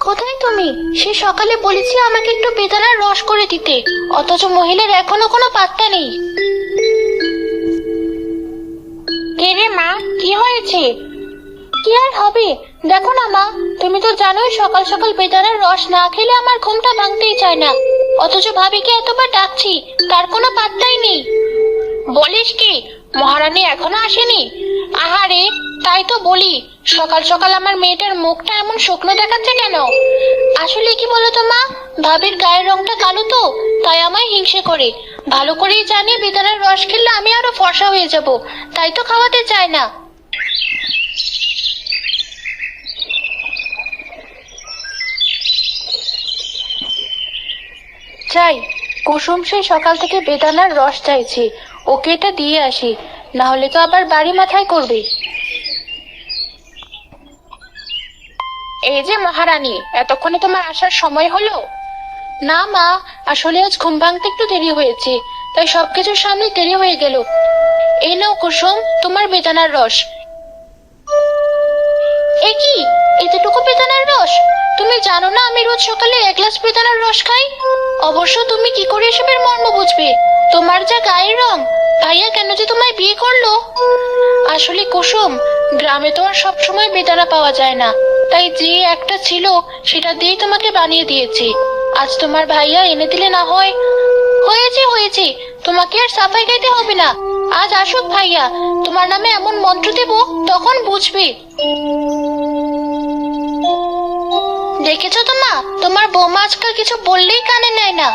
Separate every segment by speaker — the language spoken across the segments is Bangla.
Speaker 1: কোথায় তুমি? সে সকালে বলেছি আমাকে একটু বেদানার রস করে দিতে। অথচ মহিলার এখনও কোনো পাত্তা নেই। কে রে মা? কি হয়েছে? কি আর হবে? দেখো না মা, তুমি তো জানোই সকাল সকাল বেদানার রস না খেলে আমার ঘুমটা ভাঙতেই চায় না। অথচ ভাবিকে এতবার ডাকছি, তার কোনো পাত্তাই নেই। বলিস কি, মহারানী এখনও আসেনি? আহারে, তাই তো বলি। সকাল সকাল আমার মেয়েটার মুখটা এমন শুকনো দেখাচ্ছে কেন? আসলে কি বলতো মা? ভাবির গায়ের রংটা কালো তো, তাই আমায় হিংসে করে। ভালো করেই জানি বেদানার রস খেলে আমি আরও ফর্সা হয়ে যাব, তাই তো খাওয়াতে চায় না। চাই কুসুম সেই সকাল থেকে বেদানার রস চাইছে। ওকে এটা দিয়ে আসি, না হলে তো আবার বাড়ি মাথায় করবে। এই যে মহারানী, এতক্ষণে তোমার আসার সময় হলো? না মা, আসলে আজ ঘুম ভাঙতে একটু দেরি হয়েছে, তাই সবকিছুর সামনে দেরি হয়ে গেল। এই নাও কুসুম, তোমার বেদানার রস। এ কি? এতটুকু বেদানার রস? তুমি জানো না আমি রোজ সকালে এক গ্লাস বেদানার রস খাই? অবশ্য তুমি কি করে এসবের মর্ম বুঝবে? তোমার যা গায়ের রং ভাইয়া কেন যে তোমায় বিয়ে করল? আসলে কুসুম, গ্রামে তো আর সবসময় বেদানা পাওয়া যায় না। তাই যে একটা ছিল, সেটা দিয়েই তোমাকে বানিয়ে দিয়েছি। আজ তোমার ভাইয়া এনে দিলে না হয়। হয়েছে হয়েছে। তোমাকে আর সাফাই গাইতে হবে না। আজ আসুক ভাইয়া। তোমার নামে এমন মন্ত্র দেব, তখন বুঝবে। দেখেছ তো মা? তোমার বৌমা আজকাল কিছু বললেই কানে নেয় না।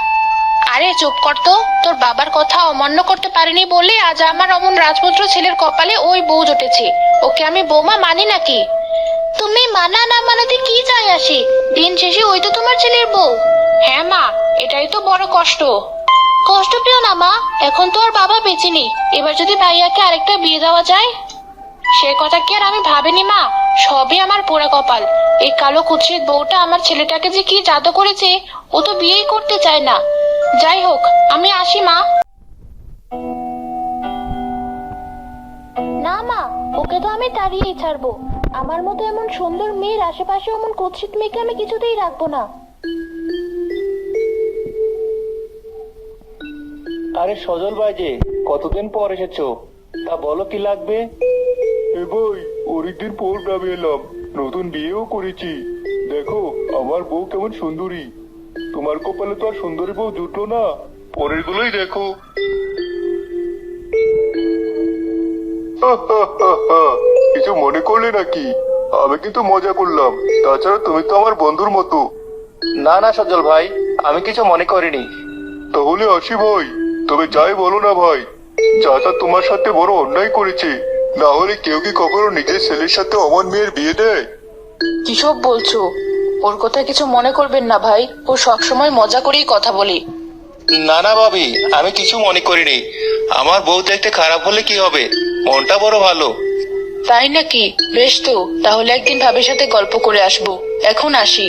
Speaker 1: আরে চুপ কর তো। তোর বাবার কথা অমান্য করতে পারিনি বলে আজ আমার অমন রাজপুত্র ছেলের কপালে ওই বউ জুটেছে। ওকে আমি বৌমা মানি নাকি? তুমি মানা না মানাতে কি যায় আসে? দিন শেষে ওই তো তোমার ছেলের বউ। হ্যাঁ মা এটাই তো বড় কষ্ট। কষ্ট পেও না মা এখন তো আর বাবা বেঁচে নেই। এবার যদি ভাইয়াকে আরেকটা বিয়ে দেওয়া যায়? সে কথা কি আর আমি ভাবিনি মা? সবই আমার পোড়া কপাল। এই কালো কুৎসিত বউটা আমার ছেলেটাকে যে কি জাদু করেছে ও তো বিয়েই করতে চায় না। যাই হোক আমি আসি মা। না মা ওকে তো আমি তাড়িয়েই ছাড়বো। আমার মতো এমন সুন্দর মেয়ের আশেপাশে এমন কুৎসিত মেয়েকে আমি কিছুতেই রাখব না।
Speaker 2: আরে সজল ভাই যে কতদিন পর এসেছ? তা বলো কি লাগবে?
Speaker 3: এ ভাই অনেকদিন পর গ্রামে এলাম নতুন বিয়েও করেছি। দেখো আমার বউ কেমন সুন্দরী। তোমার কপালে তো আর সুন্দরী বউ জুটলো না। পরের গুলোই দেখো। কিছু মনে করলে নাকি? আমি কিন্তু মজা করলাম। তাছাড়া তুমি তো আমার বন্ধুর মতো।
Speaker 2: না না সজল ভাই আমি কিছু মনে করিনি।
Speaker 3: তাহলে আসি ভাই। তবে যাই বলো না ভাই চাচা তোমার সাথে বড় অন্যায় করেছে না হলে কেউ কি কখনো নিজের ছেলের সাথে অমন মেয়ের বিয়ে দেয়?
Speaker 4: কিসব বলছো? ওর কথা কিছু মনে করবেন না ভাই। ও সবসময় মজা করেই কথা বলে।
Speaker 2: না না ভাবি আমি কিছু মনে করিনি। আমার বউ দেখতে খারাপ হলে কি হবে? মনটা বড় ভালো।
Speaker 4: তাই নাকি? বেশ তো তাহলে একদিন ভাবির সাথে গল্প করে আসব। এখন আসি।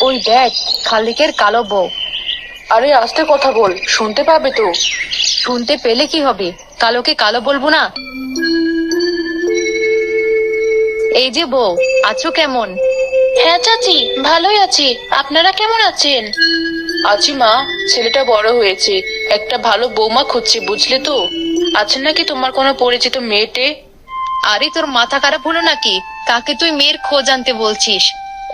Speaker 4: ওই দেখ খালিকের কালো বউ। আরে আস্তে কথা বল শুনতে পাবে তো। শুনতে পেলে কি হবে? কালোকে কালো বলব না? এই যে বউ আছো কেমন?
Speaker 1: হ্যাঁ চাচি ভালোই আছি। আপনারা কেমন আছেন?
Speaker 4: আছি মা ছেলেটা বড় হয়েছে। একটা ভালো বৌমা খুঁজছি বুঝলে তো? আছে নাকি তোমার কোনো পরিচিত মেয়েটে? আরে তোর মাথা খারাপ হলো নাকি? কাকে তুই মেয়ের খোঁজ আনতে বলছিস?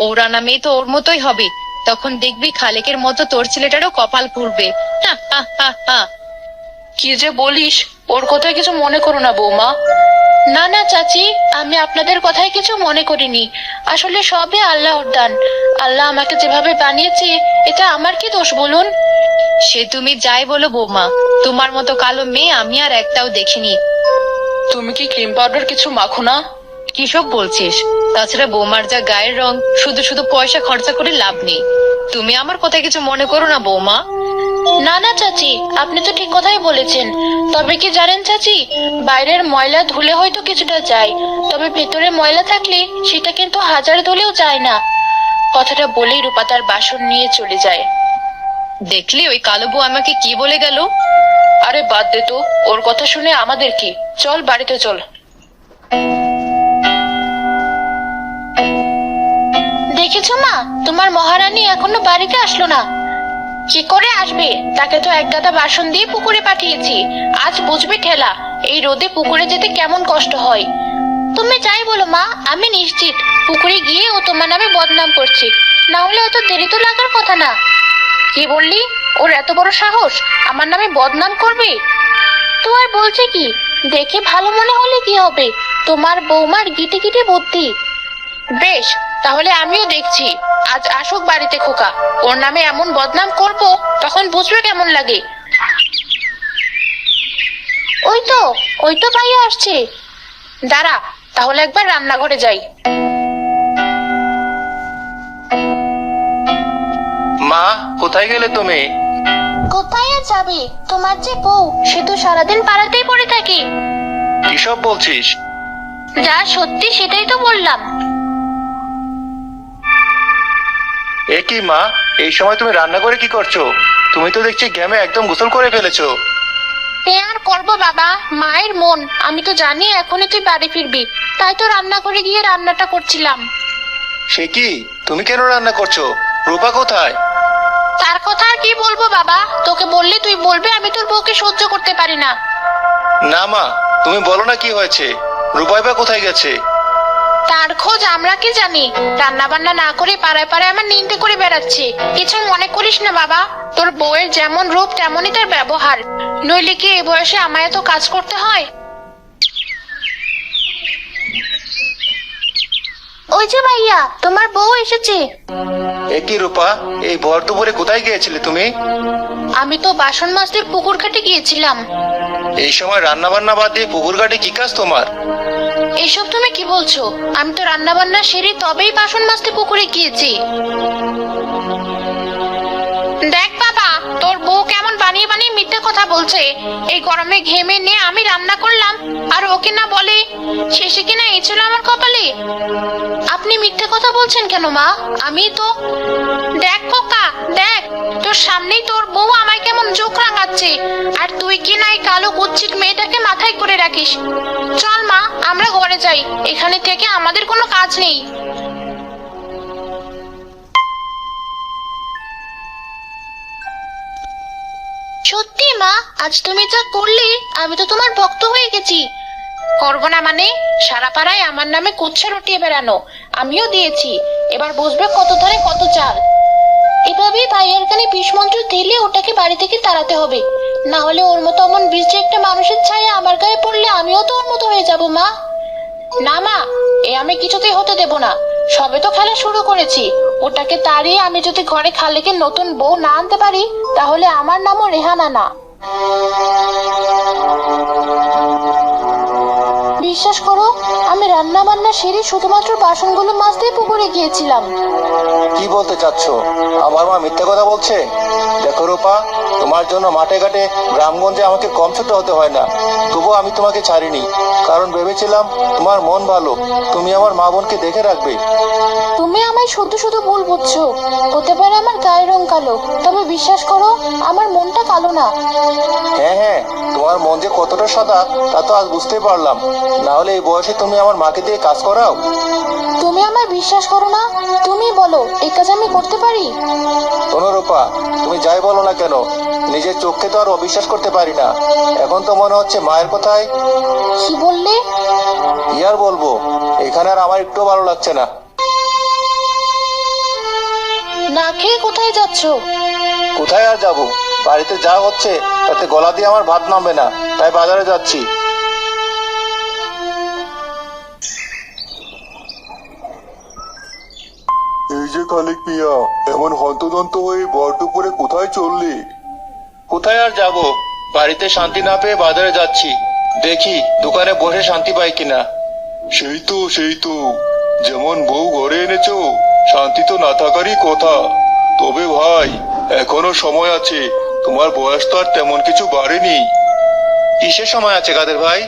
Speaker 4: ওরা না মেয়ে তো ওর মতোই হবে। তখন দেখবি খালেকের মতো তোর ছেলেটারও কপাল পুড়বে। কি যে বলিস ওর কথায় কিছু মনে করো না বৌমা।
Speaker 1: না না চাচি আমি আপনাদের কথায় কিছু মনে করিনি। আসলে সবই আল্লাহর দান। আল্লাহ আমাকে যেভাবে বানিয়েছে এটা আমার কি দোষ বলুন?
Speaker 4: সে তুমি যাই বলো বৌমা তোমার মতো কালো মেয়ে আমি আর একটাও দেখিনি। তুমি কি ক্রিম পাউডার কিছু মাখো না? কিসব বলছিস? তাছাড়া বৌমার যা গায়ের রং শুধু শুধু পয়সা খরচা করে লাভ নেই। তুমি আমার কথা কিছু মনে করো না বৌমা।
Speaker 1: না না চাচি আপনি তো ঠিক কথাই বলেছেন। তবে কি জানেন চাচি বাইরের ময়লা ধুলে হয়তো কিছুটা যায় তবে ভেতরে ময়লা থাকলে সেটা কিন্তু হাজার ধুলেও যায় না। কথাটা বলেই রূপা তার বাসন নিয়ে চলে যায়।
Speaker 4: দেখলি ওই কালো বউ আমাকে কি বলে গেল? আরে বাদ দে তো, ওর কথা শুনে আমাদের কি? চল, বাড়িতে চল।
Speaker 1: দেখেছ মা? তোমার মহারানী এখনও বাড়িতে আসলো না। কি করে আসবে? তাকে তো এক গাদা বাসন দিয়ে পুকুরে পাঠিয়েছি। আজ বুঝবে ঠেলা, এই রোদে পুকুরে যেতে কেমন কষ্ট হয়। তুমি যাই বলো মা, আমি নিশ্চিত। পুকুরে গিয়ে ও তোমার নামে বদনাম করছে। না হলে অত দেরি তো লাগার কথা না। কি বললি? ওর এত বড় সাহস? আমার নামে বদনাম করবে? তো আর বলছে কি? দেখে ভালো মনে হলে কি হবে? তোমার বৌমার গিটে গিটে বুদ্ধি। বেশ, তাহলে আমিও দেখছি। আজ আসুক বাড়িতে খোকা। ওর নামে এমন বদনাম করব, তখন বুঝবে কেমন লাগে। ওই তো ওই তো ভাইয়া আসছে। দাঁড়া তাহলে একবার রান্নাঘরে যাই।
Speaker 2: মা কোথায় গেলে তুমি?
Speaker 1: কোথায় আর যাবে? তোমার যে বউ সে তো সারাদিন পাড়াতেই পড়ে থাকে।
Speaker 2: কিসব বলছিস?
Speaker 1: যা সত্যি সেটাই তো বললাম।
Speaker 2: এ কি মা এই সময় তুমি রান্না করে কি করছ? তুমি তো দেখছি গ্যামে একদম গোসল করে ফেলেছো।
Speaker 1: এ আর করব বাবা মায়ের মন। আমি তো জানি এখনই তুই বাড়ি ফিরবি। তাই তো রান্না করে গিয়ে রান্নাটা করছিলাম।
Speaker 2: সে কি? তুমি কেন রান্না করছ? রূপা কোথায়?
Speaker 1: তার কথা আর কি বলব বাবা? তোকে বললে তুই বলবে আমি তোর বউকে সহ্য করতে পারি না।
Speaker 2: না মা তুমি বলো না কি হয়েছে। রূপাই বা কোথায় গেছে?
Speaker 1: তার খোঁজ আমরা কি জানি? রান্না বান্না না করে পাড়ায় পাড়ায় আমার নিন্দে করে বেড়াচ্ছে। কিছু মনে করিস না বাবা। তোর বউয়ের যেমন রূপ তেমনই তার ব্যবহার। নইলে কি এই বয়সে আমায় এত কাজ করতে হয়? ওই যে ভাইয়া তোমার বউ এসেছে।
Speaker 2: এ কি রূপা? এই ভর দুপুরে কোথায় গিয়েছিলে তুমি?
Speaker 1: আমি তো বাসন মাজতে পুকুর ঘাটে গিয়েছিলাম।
Speaker 2: এই সময় রান্না বান্না বাদ দিয়ে পুকুর ঘাটে কি কাজ তোমার?
Speaker 1: এসব তুমি কি বলছো? আমি তো রান্না বান্না সেরে তবেই বাসন মাজতে পুকুরে গিয়েছি। দেখ বাবা, তোর বউ কেমন বানিয়ে বানিয়ে মিথ্যে কথা বলছে। এই গরমে ঘেমে নিয়ে আমি রান্না করলাম, আর ওকে না বলে, শেষে কিনা এই ছিল আমার কপালে? আপনি মিথ্যে কথা বলছেন কেন, মা? আমি তো দেখ খোকা, দেখ, তোর সামনেই তোর বউ আমায় কেমন চোখ রাঙাচ্ছে, আর তুই কি না এই কালো কুচ্ছিত মেয়েটাকে মাথায় করে রাখিস? চল, মা, আমরা ঘরে যাই, এখানে থেকে আমাদের কোনো কাজ নেই। সত্যি, মা? আজ তুমি যা করলে, আমি তো তোমার ভক্ত হয়ে গেছি। করব না মানে? সারা পাড়ায় আমার নামে কুচ্ছা রটিয়ে বেড়ানো, আমিও দিয়েছি। এবার বুঝবে কত ধরে কত চাল। এভাবেই ভাইয়ের কানে বিষ মন্ত্র দিলে ওটাকে বাড়ি থেকে তাড়াতে হবে। না হলে ওর মতো অমন যে একটা মানুষের ছায়া আমার গায়ে পড়লে আমিও তো ওর মতো হয়ে যাব, মা। না, মা, এ আমি কিছুতেই হতে দেব না। সবে তো খেলা শুরু করেছি। ওটাকে তাড়িয়ে আমি যদি ঘরে খালেকে নতুন বউ না আনতে পারি, তাহলে আমার নামও রেহানা না। বিশ্বাস করো আমি রান্না বান্না সেরে শুধুমাত্র বাসনগুলো মাজতেই পুকুরে গিয়েছিলাম।
Speaker 2: কি বলতে চাচ্ছ? আমার মা মিথ্যা কথা বলছে? দেখো রূপা তোমার জন্য মাঠে ঘাটে গ্রামগঞ্জে আমাকে কম ছোট হতে হয় না। তবুও আমি তোমাকে ছাড়িনি কারণ ভেবেছিলাম তোমার মন ভালো। তুমি আমার মা বোনকে দেখে রাখবে।
Speaker 1: তুমি আমায় শুধু শুধু ভুল বুঝছ। হতে পারে আমার গায়ের রং কালো তবে বিশ্বাস করো আমার মনটা কালো না।
Speaker 2: হ্যাঁ হ্যাঁ তোমার মন যে কতটা সাদা তা তো আজ বুঝতে পারলাম। না হলে এই বয়সে তুমি আমার মাকে দিয়ে কাজ করাও।
Speaker 1: তুমি আমায় বিশ্বাস করো না? তুমি বলো এই কাজ আমি করতে পারি?
Speaker 2: শোনো রূপা তুমি যাই বলো না কেন নিজের চোখকে তো আর অবিশ্বাস করতে পারি না। এখন তো মনে হচ্ছে মায়ের কথায়
Speaker 1: কি বললে?
Speaker 2: কি আর বলব এখানে আর আমার একটু ভালো লাগছে না।
Speaker 1: না খেয়ে কোথায় যাচ্ছ?
Speaker 2: কোথায় আর যাব? বাড়িতে যা হচ্ছে তাতে গলা দিয়ে আমার ভাত নামবে না তাই বাজারে যাচ্ছি।
Speaker 3: খালিক মিয়া এমন হন্তদন্ত হয়ে ভর দুপুরে কোথায় চললি?
Speaker 2: কোথায় আর যাব? বাড়িতে শান্তি না পেয়ে বাজারে যাচ্ছি। দেখি দোকানে বসে শান্তি পাই কিনা।
Speaker 3: সেই তো সেই তো। যেমন বউ ঘরে এনেছো শান্তি তো না থাকারই কথা। তবে ভাই এখনও সময় আছে। তোমার বয়স তো আর তেমন কিছু বাড়েনি।
Speaker 2: কিসের সময় আছে কাদের ভাই?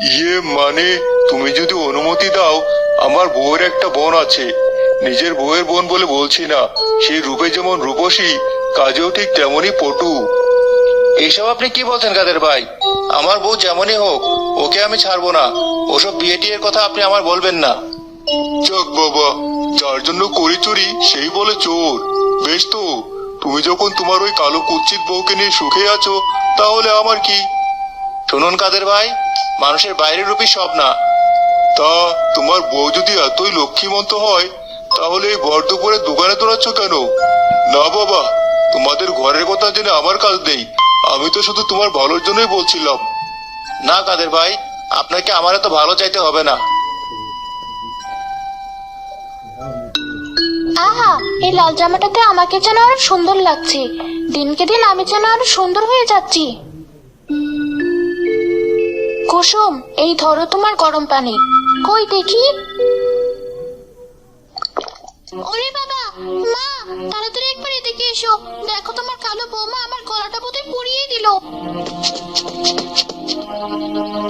Speaker 3: ইয়ে মানে তুমি যদি অনুমতি দাও আমার বউয়ের একটা বোন আছে। নিজের বউয়ের বোন বলে বলছি না। সেই রূপে যেমন রূপসী কাজেও ঠিক তেমনই পটু।
Speaker 2: এইসব আপনি কি বলছেন কাদের ভাই? আমার বউ যেমনই হোক ওকে আমি ছাড়বো না। ওসব বিয়ে টিয়ের কথা আপনি আমার বলবেন না।
Speaker 3: যাক বাবা যার জন্য করি চুরি সেই বলে চোর। বেশ তো তুমি যখন তোমার ওই কালো কুচ্ছিত বউকে নিয়ে সুখে আছো তাহলে আমার কি?
Speaker 2: শুনুন কাদের ভাই মানুষের বাইরের রূপই সব না।
Speaker 3: তা তোমার বউ যদি এতই লক্ষ্মীমন্ত হয় তাহলে এই ভর দুপুরে দোকানে দৌড়াচ্ছ কেন? না বাবা, তোমাদের ঘরের কথা জেনে আমার কাজ নেই। আমি তো শুধু তোমার ভালোর জন্যই বলছিলাম।
Speaker 2: না কাদের ভাই, আপনাকে আমার এত ভালো চাইতে হবে না।
Speaker 1: আহা, এই লাল জামাটাতে আমাকে যেন আরও সুন্দর লাগছে। দিনকে দিন আমি যেন আরও সুন্দর হয়ে যাচ্ছি। কুসুম, এই ধরো তোমার গরম পানি। কই দেখি? ওরে বাবা, মা, তাড়াতাড়ি একবার এদিকে এসো। দেখো তোমার কালো বৌমা আমার গলাটা বোধহয় পুড়িয়ে দিল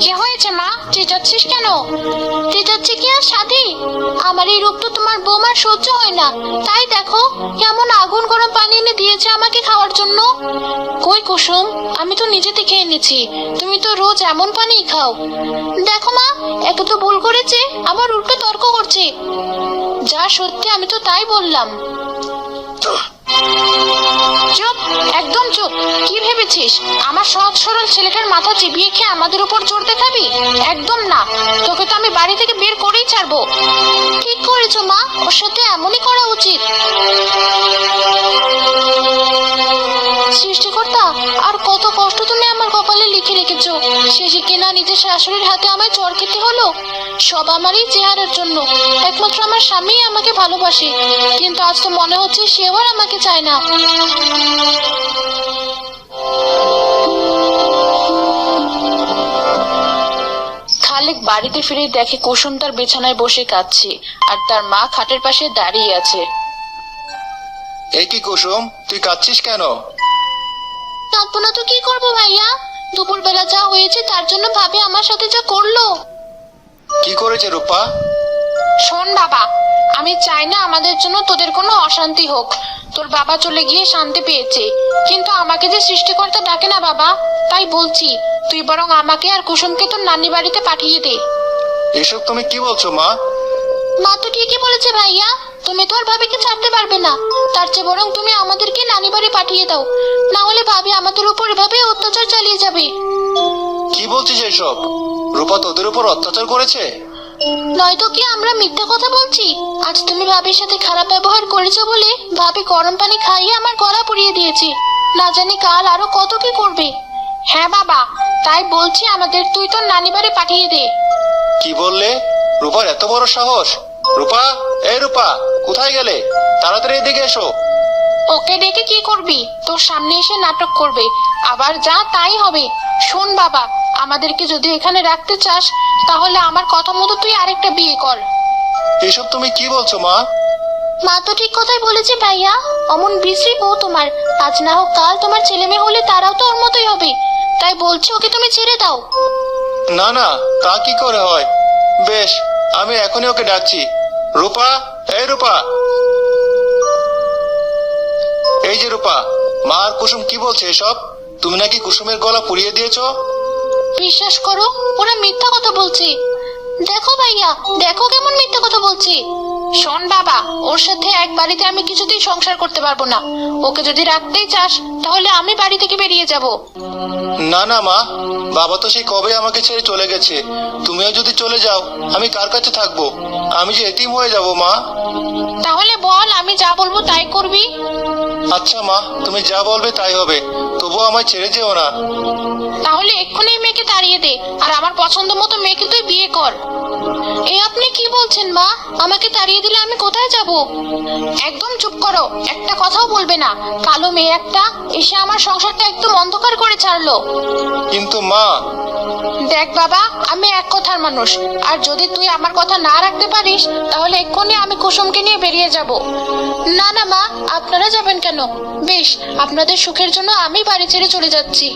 Speaker 1: কি হয়েছে, মা? তুই যাচ্ছিস কেন? চেঁচাচ্ছে কি আর সাথী? আমার এই রূপ তো তোমার বৌমার সহ্য হয় না। তাই দেখো, কেমন আগুন গরম পানি এনে দিয়েছে আমাকে খাওয়ার জন্য। কই কুসুম, আমি তো নিজে থেকে এনেছি। তুমি তো রোজ এমন পানি খাও। দেখো, মা, একে তো ভুল করেছে, আবার উল্টো তর্ক করছে। যা সত্যি, আমি তো তাই বললাম। চুপ, একদম চুপ। কি ভেবেছিস? আমার সহজ সরল ছেলেটার মাথা চিবিয়ে খেয়ে আমাদের উপর জোর দেখাবি? একদম না। তোকে তো আমি বাড়ি থেকে বের করেই ছাড়বো। ঠিক করেছ মা? ওর সাথে এমনই করা উচিত। নিজের শাশুড়ির হাতে আমায় চর খেতে হলো সব আমারই চেহারার জন্য। একমাত্র আমার স্বামী আমাকে ভালোবাসে কিন্তু আজ তো মনে হচ্ছে সেও আর আমাকে চায় না। খালেক বাড়িতে ফিরে দেখে কুসুম তার বিছানায় বসে কাঁদছে আর তার মা খাটের পাশে দাঁড়িয়ে আছে।
Speaker 2: এই কি কুসুম তুই কাঁদছিস কেন?
Speaker 1: কাঁদবো না তো কি করব ভাইয়া? দুপুরবেলা যা হয়েছে তার জন্য ভাবে আমার সাথে যা করল।
Speaker 2: কি করেছে রূপা?
Speaker 1: শোন বাবা আমি চাই না আমাদের জন্য তোদের কোনো অশান্তি হোক। তোর বাবা চলে গিয়ে শান্তি পেয়েছে। কিন্তু আমাকে যে সৃষ্টিকর্তা ডাকে না বাবা তাই বলছি তুই বরং আমাকে আর কুসুমকে তোর নানি বাড়িতে পাঠিয়ে দে।
Speaker 2: এসব তুমি কি বলছো মা?
Speaker 1: মা তো ঠিকই বলেছে ভাইয়া। তুমি তো আর ভাবিকে ছাড়তে পারবে না। তার চেয়ে বরং তুমি আমাদেরকে নানি বাড়ি পাঠিয়ে দাও। না হলে ভাবি আমাদের উপর এভাবে অত্যাচার চালিয়ে যাবে।
Speaker 2: কি বলছিস এসব? রূপা তোদের উপর অত্যাচার করেছে?
Speaker 1: নয়তো কি আমরা মিথ্যা কথা বলছি? আজ তুমি ভাবির সাথে খারাপ ব্যবহার করেছ বলে ভাবি গরম পানি খাইয়ে আমার গলা পুড়িয়ে দিয়েছে। না জানি কাল আরও কত কি করবে। হ্যাঁ বাবা তাই বলছি আমাদের তুই তোর নানি বাড়ি পাঠিয়ে দে।
Speaker 2: কি বললে? রূপার এত বড় সাহস? রূপা এই রূপা কোথায় গেলে? তাড়াতাড়ি এদিকে এসো।
Speaker 1: ওকে ডেকে কি করবি? তোর সামনে এসে নাটক করবে। আবার যা তাই হবে। শোন বাবা আমাদেরকে যদি এখানে রাখতে চাস তাহলে আমার কথা মতো তুই আরেকটা বিয়ে কর।
Speaker 2: এসব তুমি কি বলছো মা?
Speaker 1: মা তো ঠিক কথাই বলেছে ভাইয়া। অমন বিশ্রী বউ তোমার। আজ না হোক কাল তোমার ছেলে মেয়ে হলে তারাও তো ওর মতোই হবে। তাই বলছি ওকে তুমি ছেড়ে দাও।
Speaker 2: না না তা কি করে হয়? বেশ আমি এখনই ওকে ডাকছি। রূপা, এই রূপা। এই যে রূপা, মা আর কুসুম কি বলছে এসব? তুমি নাকি কুসুমের গলা পুড়িয়ে দিয়েছ?
Speaker 1: বিশ্বাস করো, ওরা মিথ্যা কথা বলছে। দেখো ভাইয়া, দেখো কেমন মিথ্যা কথা বলছে। শোন বাবা, ওর সাথে এক বাড়িতে আমি কিছুতেই সংসার করতে পারব না। ওকে যদি রাখতেই চাস তাহলে আমি বাড়ি থেকে বেরিয়ে যাব।
Speaker 2: না না মা। বাবা তো সেই কবে আমাকে ছেড়ে চলে গেছে। তুমিও যদি চলে যাও আমি কার কাছে থাকব? আমি যে এতিম হয়ে যাব মা।
Speaker 1: তাহলে বল আমি যা বলব তাই করবি?
Speaker 2: আচ্ছা মা তুমি যা বলবে তাই হবে। তবুও আমায় ছেড়ে যেও না।
Speaker 1: তাহলে এক্ষুনি এই মেয়েকে তাড়িয়ে দে আর আমার পছন্দ মতো মেয়েকে তুই বিয়ে কর। এ আপনি কি বলছেন মা? আমাকে তাড়িয়ে দিলে আমি কোথায় যাব? একদম চুপ করো একটা কথাও বলবে না। কালো মেয়ে একটা এসে আমার সংসারটা একদম অন্ধকার করে ছাড়লো।
Speaker 2: কিন্তু মা
Speaker 1: দেখ বাবা আমি এক কথার মানুষ। আর যদি তুই আমার কথা না রাখতে পারিস তাহলে এক্ষুনি আমি কুসুমকে নিয়ে বেরিয়ে যাব। না না মা আপনারা যাবেন কেন? বেশ আপনাদের সুখের জন্য আমি বাড়ি ছেড়ে চলে যাচ্ছি।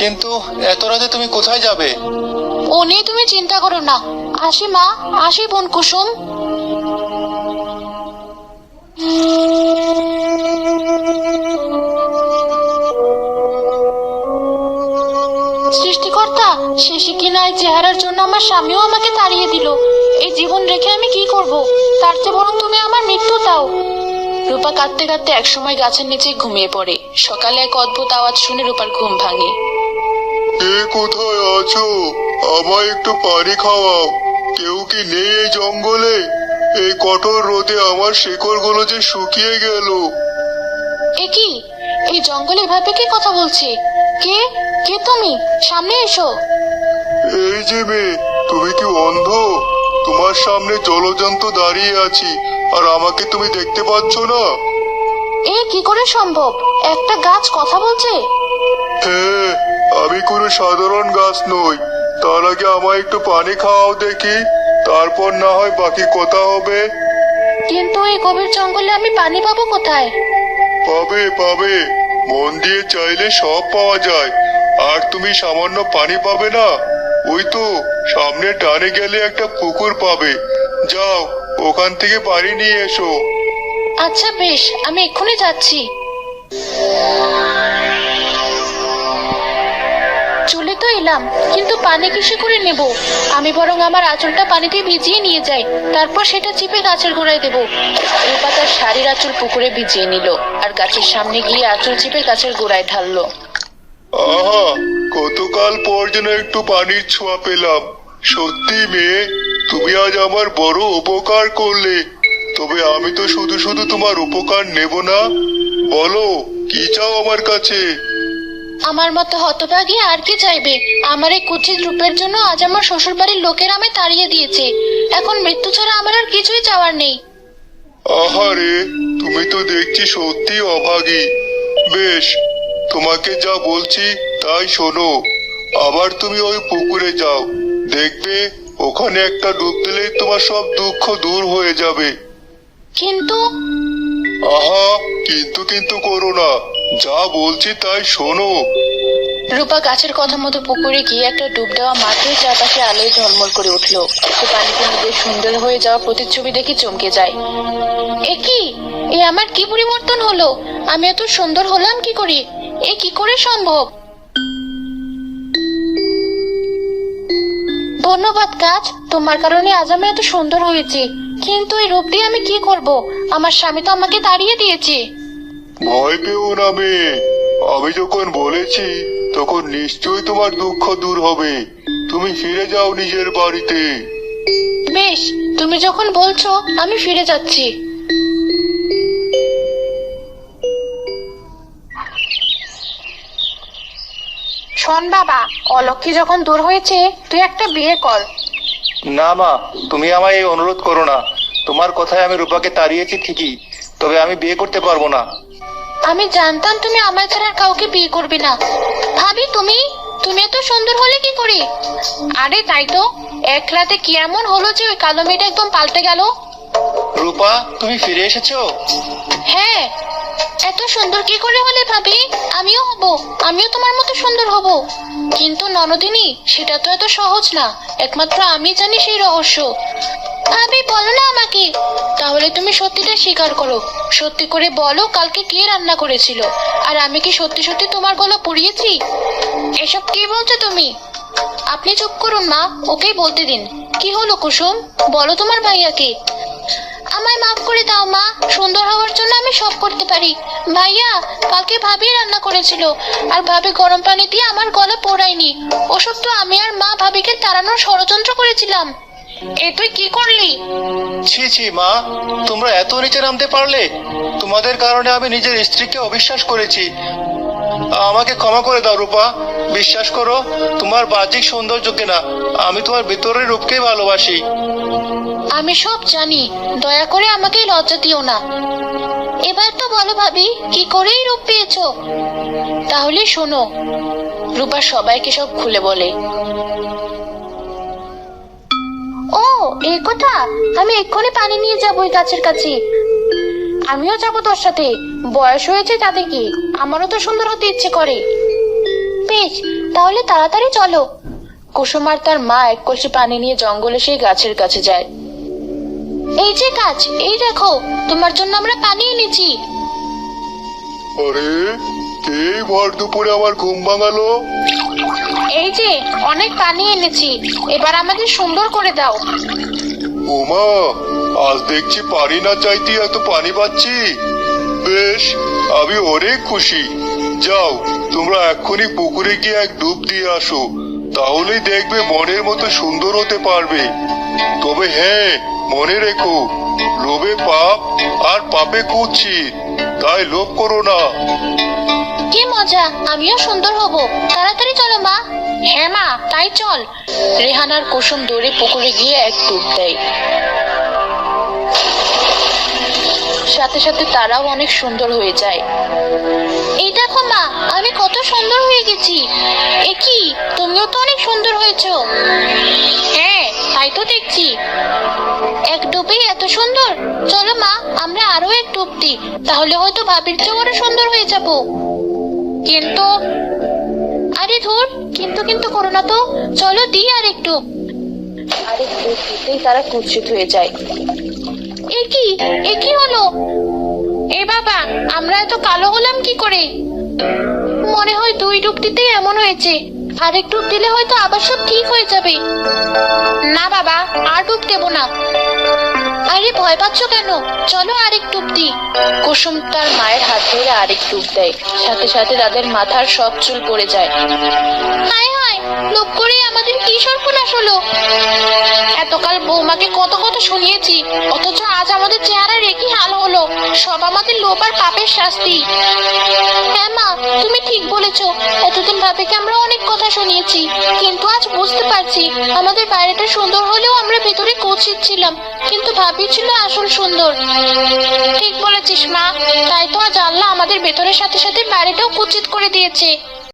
Speaker 2: কিন্তু এত রাতে তুমি কোথায় যাবে?
Speaker 1: ও নিয়ে তুমি চিন্তা করো না। আসি মা আসি বোন কুসুম। সৃষ্টিকর্তা শেষে কিনা এই চেহারার জন্য আমার স্বামীও আমাকে তাড়িয়ে দিল। এই জীবন রেখে আমি কি করব? তার চেয়ে বরং তুমি আমার মৃত্যু দাও।
Speaker 4: রূপা কাঁদতে কাঁদতে একসময় গাছের নিচে ঘুমিয়ে পড়ে। সকালে এক অদ্ভুত আওয়াজ শুনে রূপার ঘুম ভাঙে।
Speaker 3: কে কোথায় আছো? আমায় একটু পানি খাওয়াও। কেউ কি নেই এই জঙ্গলে? এই কঠোর রোদে আমার শেকড়গুলো যে শুকিয়ে গেল।
Speaker 1: এ কি? এই জঙ্গলে এভাবে কি কথা বলছে? কে? কে তুমি? সামনে এসো।
Speaker 3: এই যে মেয়ে তুমি কি অন্ধ? তোমার সামনে জলজন্তু দাঁড়িয়ে আছি আর আমাকে তুমি দেখতে পাচ্ছ না?
Speaker 1: এ কি করে সম্ভব? একটা গাছ কথা বলছে?
Speaker 3: হ্যাঁ আমি কোনো সাধারণ গাছ নই। তার আগে আমায় একটু পানি খাওয়াও দেখি তারপর না হয় বাকি কথা হবে।
Speaker 1: কিন্তু এই গভীর জঙ্গলে আমি পানি পাবো কোথায়?
Speaker 3: পাবে পাবে। মন দিয়ে চাইলে সব পাওয়া যায়। আর তুমি সামান্য পানি পাবে না? ওই তো, সামনে টানে গেলে একটা পুকুর পাবে। যাও, ওখান থেকে পানি নিয়ে এসো।
Speaker 1: আচ্ছা বেশ, আমি এক্ষুনি যাচ্ছি। চলে তো এলাম, কিন্তু পানি কিসে করে নেব? আমি বরং আমার আঁচলটা পানিতে ভিজিয়ে নিয়ে যাই, তারপর সেটা চিপে গাছের গোড়ায় দেব।
Speaker 4: রূপা তার শাড়ির আঁচল পুকুরে ভিজিয়ে নিল, আর গাছের সামনে গিয়ে আঁচল চিপে গাছের গোড়ায় ঢাললো।
Speaker 3: গতকাল পর যেন একটু পানির ছোঁয়া পেলাম। সত্যি মেয়ে তুমি আজ আমার বড় উপকার করলে। তবে আমি তো শুধু শুধু তোমার উপকার নেব না। বলো কি চাও আমার কাছে?
Speaker 1: আমার মতো হতভাগী আর কি চাইবে? আমার এই কুচিত রূপের জন্য আজ আমার শ্বশুর বাড়ির লোকেরা আমায় তাড়িয়ে দিয়েছে। এখন মৃত্যু ছাড়া আমার আর কিছুই চাওয়ার নেই।
Speaker 3: আহারে তুমি তো দেখছি সত্যি অভাগী। বেশ তোমাকে যা বলছি তাই শোনো। আবার তুমি ওই পুকুরে যাও। দেখবে ওখানে একটা ডুব দিলেই তোমার সব দুঃখ দূর হয়ে যাবে।
Speaker 1: কিন্তু
Speaker 3: আহা কিন্তু কিন্তু করো না। যা বলছি তাই শোনো।
Speaker 4: রূপা গাছের কথা মতো পুকুরে গিয়ে একটা ডুব দেওয়া মাত্রই চারপাশে আলোয় ঝলমল করে উঠল। সে পানিতে নিজের সুন্দর হয়ে যাওয়া প্রতিচ্ছবি দেখে চমকে যায়।
Speaker 1: এ কি? এ আমার কি পরিবর্তন হলো? আমি এত সুন্দর হলাম কি করে? এ কি করে সম্ভব? ধন্যবাদ কাজ। তোমার কারণে আজ আমি এত সুন্দর হয়েছি। কিন্তু এই রূপ দিয়ে আমি কি করব? আমার স্বামী তো আমাকে তাড়িয়ে দিয়েছে।
Speaker 3: ভয় পেও না মেয়ে। আমি যখন বলেছি তখন নিশ্চয়ই তোমার দুঃখ দূর হবে। তুমি ফিরে যাও নিজের বাড়িতে।
Speaker 1: বেশ তুমি যখন বলছো আমি ফিরে যাচ্ছি। শোন বাবা অলক্ষী যখন দূর হয়েছে তুই একটা বিয়ে কর।
Speaker 2: না মা তুমি আমায় এই অনুরোধ করো না। তোমার কথায় আমি রূপাকে তাড়িয়েছি ঠিকই তবে আমি বিয়ে করতে পারব না।
Speaker 1: আমি জানতাম তুমি আমায় ছাড়া আর কাউকে বিয়ে করবে না। ভাবি তুমি তুমি এত সুন্দর হলে কি করে? আরে তাই তো এক রাতে কি এমন হলো যে ওই কালো মেয়েটা একদম পাল্টে গেল?
Speaker 2: রূপা তুমি ফিরে এসেছ?
Speaker 1: হ্যাঁ এত সুন্দর কি করে হলে ভাবি? আমিও হব, আমিও তোমার মতো সুন্দর হব। কিন্তু ননদিনী, সেটা তো এত সহজ না। একমাত্র আমি জানি সেই রহস্য। ভাবি, বলো না আমাকে। তাহলে তুমি সত্যিটা স্বীকার করো। সত্যি করে বলো কালকে কে রান্না করেছিল। আর আমি কি সত্যি সত্যি তোমার গলা পড়িয়েছি? এসব কি বলছো তুমি? আপনি চুপ করুন মা, ওকেই বলতে দিন। কি হলো কুসুম? বলো তোমার ভাইয়াকে। আমায় মাফ করে দাও, মা। সুন্দর হওয়ার জন্য আমি সব করতে পারি। ভাইয়া, কালকে ভাবি রান্না করেছিল, আর ভাবি গরম পানি দিয়ে আমার গলা পোড়ায়নি। ওসব তো আমি আর মা ভাবিকে তাড়ানোর ষড়যন্ত্র করেছিলাম। এ, তুই কি করলি?
Speaker 2: ছি ছি, মা। তোমরা এত নিচে নামতে পারলে, তোমাদের কারণে আমি নিজের স্ত্রীকে অবিশ্বাস করেছি। আমাকে ক্ষমা করে দাও, রূপা। বিশ্বাস করো, তোমার বাহ্যিক সৌন্দর্যকে না আমি তোমার ভেতরের রূপকেই ভালোবাসি।
Speaker 1: আমি সব জানি, দয়া করে আমাকে লজ্জা দিও না। এবার তো বলো ভাবি, কি করেই রূপ পেয়েছ? তাহলে শোনো,
Speaker 4: রূপা সবাইকে সব খুলে বলে।
Speaker 1: ও এই কথা, আমি এক্ষুনি পানি নিয়ে যাব ওই গাছের কাছে। আমিও যাব তোর সাথে। বয়স হয়েছে তাতে কি? আমারও তো সুন্দর হতে ইচ্ছে করে। বেশ তাহলে তাড়াতাড়ি চলো।
Speaker 4: কুসুম আর তার মা এক কলসি পানি নিয়ে জঙ্গলে সেই গাছের কাছে যায়।
Speaker 1: এই যে গাছ এই দেখো তোমার জন্য আমরা পানি এনেছি।
Speaker 3: আরে কে ভর দুপুরে আমার ঘুম ভাঙালো?
Speaker 1: এই যে অনেক পানি এনেছি। এবার আমাদের সুন্দর করে দাও।
Speaker 3: ওমা আজ দেখছি পানি না চাইতে এত পানি পাচ্ছি। বেশ, আমি অনেক খুশি। যাও, তোমরা এক্ষুনি পুকুরে গিয়ে এক ডুব দিয়ে আসো। তাহলেই দেখবে মনের মতো সুন্দর হতে পারবে। তবে হ্যাঁ মনে রেখো, লোভে পাপ আর পাপে কুচ্ছিত তাই লোভ করো না।
Speaker 1: কি মজা, আমিও সুন্দর হব। তাড়াতাড়ি চলো, মা। হ্যাঁ মা, তাই চল।
Speaker 4: রেহানার কুসুম দৌড়ে পুকুরে গিয়ে এক ডুব দেয়। সাথে সাথে তারাও অনেক সুন্দর হয়ে যায়।
Speaker 1: এই দেখো, মা, আমি কত সুন্দর হয়ে গেছি। এ কি? তুমিও তো অনেক সুন্দর হয়েছো। হ্যাঁ তাই তো দেখছি। এক ডুবেই এত সুন্দর? চলো, মা, আমরা আরও এক ডুব দিই। তাহলে হয়তো ভাবির চেয়েও আরও সুন্দর হয়ে যাব। কিন্তু আরে ধুর কিন্তু কিন্তু করো না তো। চলো দিই আর একটু।
Speaker 4: দিতেই তারা কুৎসিত হয়ে যায়।
Speaker 1: এ কি? এ কি হলো? এ বাবা আমরা এত কালো হলাম কি করে? মনে হয় দুই ডুব দিতেই এমন হয়েছে। আরেক ডুব দিলে হয়তো আবার সব ঠিক হয়ে যাবে। না বাবা আর আরে ভয় পাচ্ছ কেন? চলো আরেক ডুব দিই।
Speaker 4: কুসুম তার মায়ের হাত ধরে আরেক ডুব দেয়। সাথে সাথে তাদের মাথার সব চুল পড়ে যায়।
Speaker 1: হায় হায় লোভ করে আমাদের কি সর্বনাশ হলো? এতকাল বৌমাকে কত শুনিয়েছি, অথচ আজ আমাদের চেহারার একই হাল হলো। সব আমাদের আর পাপের শাস্তি। হ্যাঁ মা, তুমি ঠিক বলেছ। এতদিন ভাবিকে আমরা অনেক কথা শুনিয়েছি, কিন্তু আজ বুঝতে পারছি, আমাদের বাইরেটা সুন্দর হলেও আমরা ভেতরে কুচিত ছিলাম। কিন্তু ভাবি ছিল আসল সুন্দর। ঠিক বলেছিস মা, তাই তো আজ আল্লাহ আমাদের ভেতরের সাথে সাথে বাড়িটাও কুচিত করে দিয়েছে।